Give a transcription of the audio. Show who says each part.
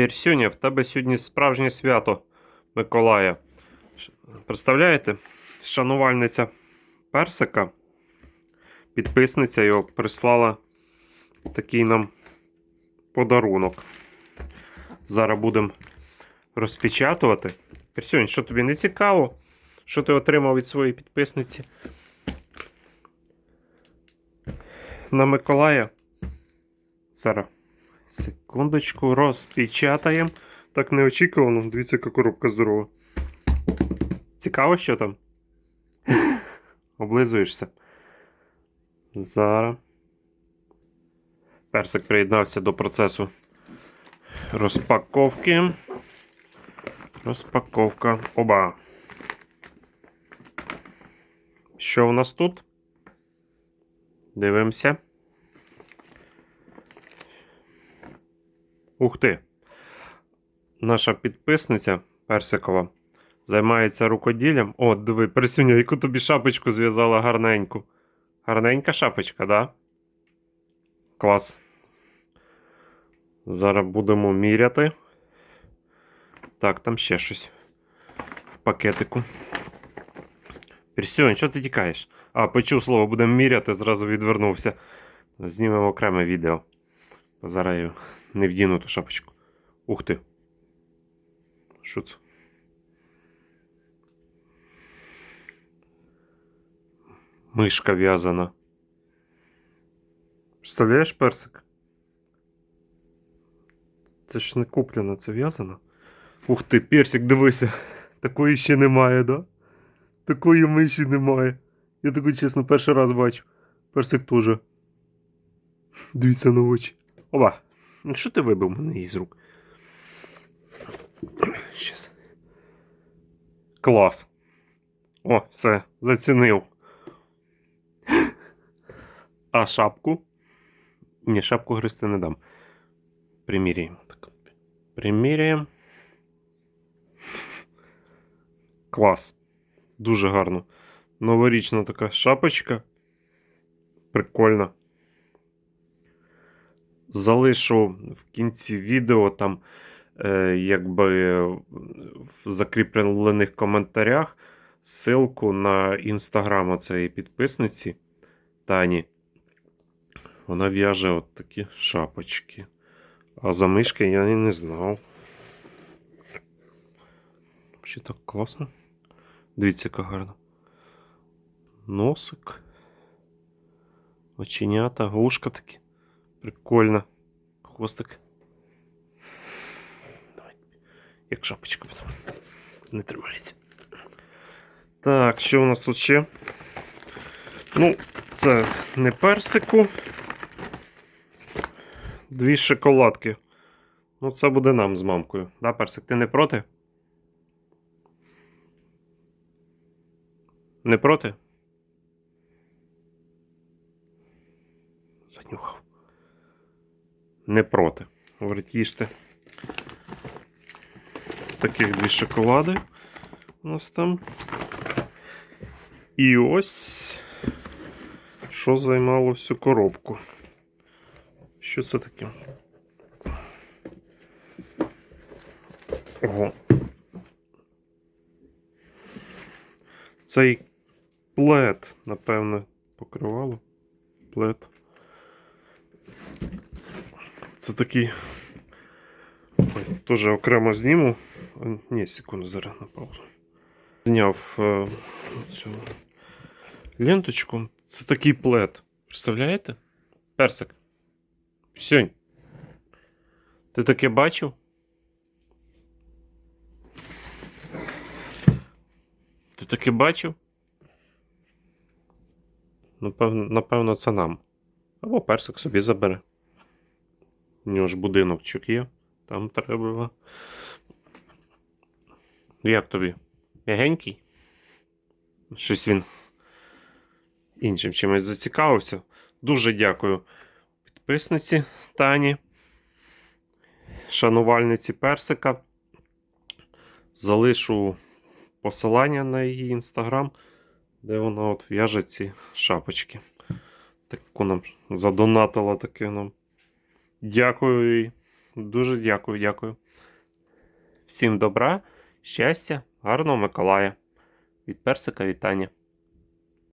Speaker 1: Персюня, в тебе сьогодні справжнє свято Миколая. Представляєте? Шанувальниця персика, підписниця його прислала такий нам подарунок. Зараз будемо розпечатувати. Персюнь, що тобі не цікаво? Що ти отримав від своєї підписниці? На Миколая. Зараз. Секундочку, розпечатаємо. Так неочікувано. Дивіться, яка коробка здорова. Цікаво, що там? Облизуєшся. Зараз. Персик приєднався до процесу розпаковки. Розпаковка. Оба. Що у нас тут? Дивимося. Ух ти! Наша підписниця Персикова займається рукоділлям. О, диви, Персюня, яку тобі шапочку зв'язала гарненьку. Гарненька шапочка, да? Клас. Зараз будемо міряти. Так, там ще щось в пакетику. Персюнь, що ти тікаєш? А, почув слово, будемо міряти, зразу відвернувся. Знімемо окреме відео. Зараз не вдіну ту шапочку. Ух ти. Що це? Мишка в'язана. Представляєш персик? Це ж не куплено, це в'язано. Ух ти, персик, дивися. Такої ще немає, да? Такої миші немає. Я таку, чесно, перший раз бачу. Персик теж. Дивіться на очі. Оба. Ну що ти вибив мене її з рук? Щас. Клас. О, все, зацінив. А шапку? Ні, шапку гристи не дам. Приміряємо. Так. Приміряємо. Клас. Дуже гарно. Новорічна така шапочка. Прикольно. Залишу в кінці відео там, е, якби в закріплених коментарях ссылку на інстаграм цієї підписниці Тані. Вона в'яже от такі шапочки. А за мишки я і не знав. Взагалі так класно. Дивіться, яка гарна. Носик. Оченята, вушка такі. Прикольно. Хвостик. Давай. Як шапочка. Не тримається. Так, що у нас тут ще? Ну, це не персику. Дві шоколадки. Ну, це буде нам з мамкою. Да, персик, ти не проти? Не проти? Занюхав. Не проти. Говорить, їжте. Таких дві шоколади у нас там. І ось що займало всю коробку. Що це таке? Ого. Цей плед, напевне, покривало. Плед. Це такий. Теж окремо зніму. Ні, секунду, зараз на паузу. Зняв е, цю ленточку. Це такий плед. Представляєте? Персик. Сьонь. Ти таке бачив? Ти таке бачив? Напевно, напевно, це нам. Або персик собі забере. У нього ж будиночок є. Там треба. Як тобі? М'ягенький? Щось він іншим чимось зацікавився. Дуже дякую підписниці Тані, шанувальниці персика. Залишу посилання на її інстаграм, де вона от в'яже ці шапочки. Таку нам задонатила таке нам. Дякую. Дуже дякую, дякую. Всім добра, щастя, гарного Миколая. Від персика вітання.